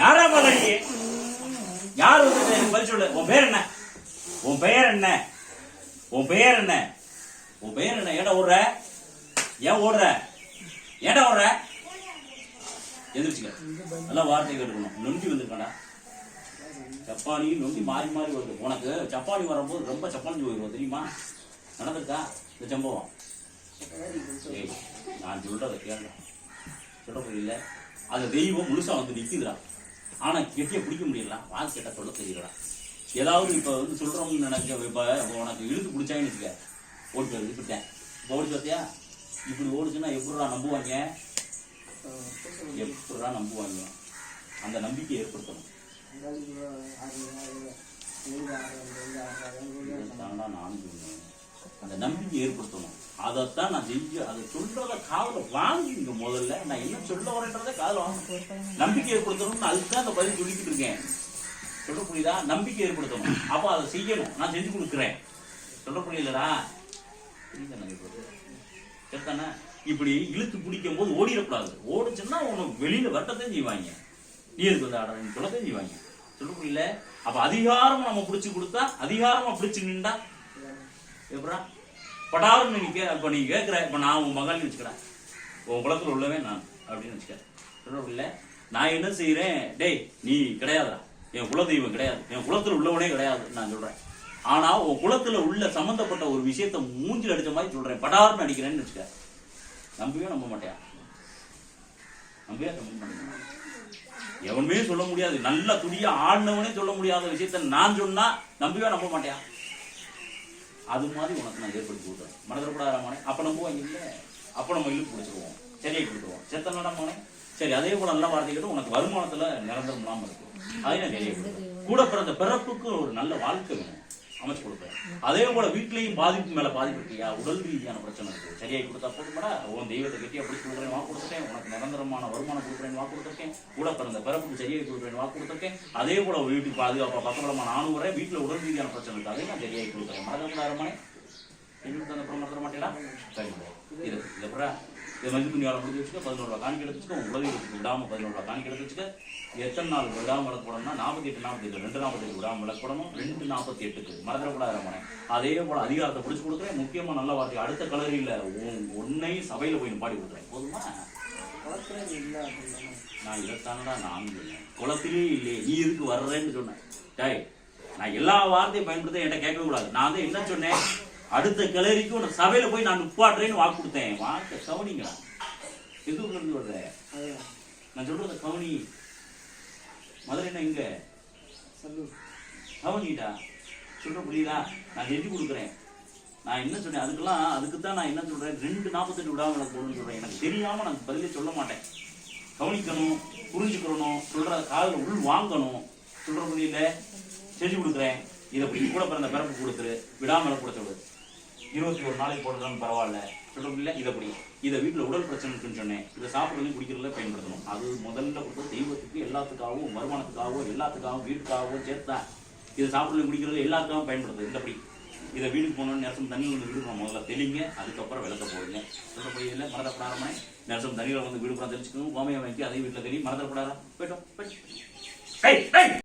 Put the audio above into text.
யாரா மகன்? நீ யார் வந்து எனக்கு பதில் சொல்லு? உன் பேர் என்ன? உன் பெயர் என்ன? உன் பெயர் என்ன? உன் பெயர் என்ன? ஏடா ஓடுற? ஏன் ஓடுற? ஏடா ஓடுற? எந்திரிச்சுக்க. நல்லா வார்த்தை கேட்டுக்கணும். நொண்டி வந்திருக்காடா சப்பானி நொண்டி மாறி மாறி வருது. உனக்கு சப்பானி வரும்போது ரொம்ப சப்பானி போயிடுவோம் தெரியுமா? நடந்திருக்கா? இந்த சம்பவம். நான் சொல்றதை கேளுங்க சொல்ல புரியல. அந்த தெய்வம் முழுசா வந்து நிக்குதுடா. ஆனா கெட்டிய பிடிக்க முடியல வாக்கு கேட்ட சொல்ல தெரியலடா. ஏதாவது இப்ப வந்து சொல்றோம்னு நினைக்க இப்ப உனக்கு இழுத்து பிடிச்சாங்கன்னு வச்சுக்க ஓடி வருது விட்டேன் இப்போ ஓடி பார்த்தியா இப்படி ஓடிச்சுன்னா எப்படிடா நம்புவாங்க? எப்படிடா நம்புவாங்க? அந்த நம்பிக்கை ஏற்படுத்தணும். நானும். அந்த நம்பிக்கை ஏற்படுத்தணும். அதைத்தான் நான் செஞ்சு அதை சொல்றத காதல வாங்கிங்க முதல்ல. நான் என்ன சொல்ல வரேன்றதை காதல வாங்க. நம்பிக்கை ஏற்படுத்தணும்னு அதுதான் அந்த பதில் சொல்லிக்கிட்டு இருக்கேன். சொல்ல புரியுதா? நம்பிக்கை ஏற்படுத்தணும். அப்ப அதை செய்யணும். நான் செஞ்சு கொடுக்குறேன். சொல்ல புரியலடா புரியுதா சரிதானே இப்படி இழுத்து பிடிக்கும் போது ஓடிடக்கூடாது. ஓடிச்சுன்னா உனக்கு வெளியில வரட்டத்தையும் செய்வாங்க. நீ எதுக்கு வந்து ஆடுறேன்னு சொல்லத்தையும் செய்வாங்க. சொல்ல புரியல அப்ப அதிகாரம் நம்ம பிடிச்சு கொடுத்தா அதிகாரமா பிடிச்சு நின்றா எப்படா? படாருன்னு நீ கே இப்போ நீ கேட்குற இப்போ நான் உன் மகன் வச்சுக்கிறேன். உன் குளத்தில் உள்ளவன் நான் அப்படின்னு வச்சுக்கிறேன். இல்லை? நான் என்ன செய்கிறேன் டேய் நீ கிடையாதுடா. என் குலதெய்வம் கிடையாது. என் குலத்தில் உள்ளவனே கிடையாது நான் சொல்கிறேன் ஆனால் உன் குலத்தில் உள்ள சம்மந்தப்பட்ட ஒரு விஷயத்த மூஞ்சில் அடித்த மாதிரி சொல்கிறேன் படாருன்னு அடிக்கிறேன்னு வச்சுக்க. நம்பவே நம்ப மாட்டேன் நம்பவே நம்ப மாட்டேன் எவனுமே சொல்ல முடியாது. நல்ல துடியா ஆடினவனே சொல்ல முடியாத விஷயத்த நான் சொன்னா நம்பவே நம்ப மாட்டேன் அது மாதிரி உனக்கு நான் ஏற்படுத்தி கொடுக்குறேன் மனதில் அப்போ நம்ம இல்லை. அப்போ நம்ம இழுப்பு பிடிச்சிருவோம். சரியை கொடுத்துருவோம் செத்த நடமானே சரி அதே போல நல்ல வார்த்தைகளும் உனக்கு வருமானத்துல நிரந்தரம் இல்லாமல் இருக்கும் அதே நான் நிறைய கூட பிறந்த பிறப்புக்கு ஒரு நல்ல வாழ்க்கை வேணும். அமைச்சு கொடுப்பேன் அதே போல வீட்லயும் பாதிப்பு மேல பாதிப்பு இருக்கியா உடல் ரீதியான பிரச்சனை இருக்கு. சரியாய் கொடுத்தா போதுமாடா. உன் தெய்வத்தை கட்டியா அப்படி கொடுக்குறேன் வாக்கு கொடுத்துட்டேன். உனக்கு நிரந்தரமான வருமானம் கொடுக்குறேன் வாக்கு கொடுத்துருக்கேன். கூட பிறந்த பிறப்புக்கு சரியாய் கொடுக்குறேன் வாக்கு கொடுத்துருக்கேன். அதே போல வீட்டுக்கு பாதுகாப்பா பக்கபலமா நானும் வரேன். வீட்டுல உடல் ரீதியான பிரச்சனை இருக்கு. அதையும் நான் சரியாய் கொடுக்குறேன். மறந்துடாரமானே எங்களுக்கு அந்த அப்புறம் மறந்துட மாட்டேடா. சரி இது இது இது மஞ்சள் துணி முடிஞ்சு வச்சுக்க பதினோரு ரூபா. காணிக்கை எடுத்துக்க உன் உதவிக்கு விடாம பதினோரு ரூபா. காணிக்கை எடுத்து வச்சுக்க எத்தனை நாள் விடாம விளக்கு போடணும்னா நாற்பத்தி எட்டு நாற்பத்தி எட்டு ரெண்டு நாற்பத்தி எட்டு விடாம விளக்கு போடணும் ரெண்டு நாற்பத்தி எட்டுக்கு மறந்துடக்கூடாது ரமணே. அதே போல அதிகாரத்தை பிடிச்சு கொடுக்குறேன். முக்கியமா நல்ல வார்த்தை அடுத்த கலரியில் உன்னை சபையில போய் பாடி கொடுக்குறேன். போதுமா? நான் இதைத்தானடா நான் குளத்திலே இல்லையே நீ இதுக்கு வர்றேன்னு சொன்னேன். டேய் நான் எல்லா வார்த்தையும் பயன்படுத்த என்கிட்ட கேட்கவே கூடாது. நான் வந்து என்ன சொன்னேன்? அடுத்த கிளறிக்கு உன்னை சபையில போய் நான் நிப்பாட்டுறேன்னு வாக்கு கொடுத்தேன். வாக்க கவனிங்களா எதுக்குள்ள இருந்து வர்ற நான் சொல்றத கவனி. மதுரை என்ன இங்க? கவனிடா. சொல்ற புரியுதா? நான் செஞ்சு கொடுக்குறேன். நான் என்ன சொன்னேன்? அதுக்கெல்லாம் அதுக்கு தான் நான் என்ன சொல்றேன்? ரெண்டு நாற்பத்தெட்டு விடாம எனக்கு போடணும்னு சொல்றேன். எனக்கு தெரியாம நான் பதிலே சொல்ல மாட்டேன். கவனிக்கணும் புரிஞ்சுக்கிறணும் சொல்ற காதுல உள் வாங்கணும். சொல்ற புரியல செஞ்சு கொடுக்குறேன். இதை இப்படி கூட பிறந்த பிறப்பு கொடுத்துரு. விடாமல கூட சொல்லு. இருபத்தி ஒரு நாளைக்கு போடுறதும் பரவாயில்ல. சொல்றோம் இல்ல இதை அப்படி இதை வீட்டில் உடல் பிரச்சனை சொன்னேன். இதை சாப்பிடுறதுலையும் குடிக்கிறதுல பயன்படுத்தணும். அது முதல்ல கொடுத்து தெய்வத்துக்கு எல்லாத்துக்காகவும் வருமானத்துக்காகவும் எல்லாத்துக்காகவும் வீட்டுக்காகவும் சேர்த்தா இதை சாப்பிட்றது குடிக்கிறது எல்லாத்துக்காகவும் பயன்படுத்துது. இந்த படி இதை வீட்டுக்கு போனோம்னு நேரசம் தண்ணியில் வந்து வீடு முதல்ல தெளிங்க அதுக்கப்புறம் விளக்க போடுங்க. சொல்லப்படி இல்லை மறந்துப்படாரமே நேரசம் தண்ணியில் வந்து வீடு புறம் தெளிச்சுக்கணும் கோமையை வாங்கி அதே வீட்டில் தெரியும் மறந்துப்படாரா போயிட்டோம். போயிட்டோம்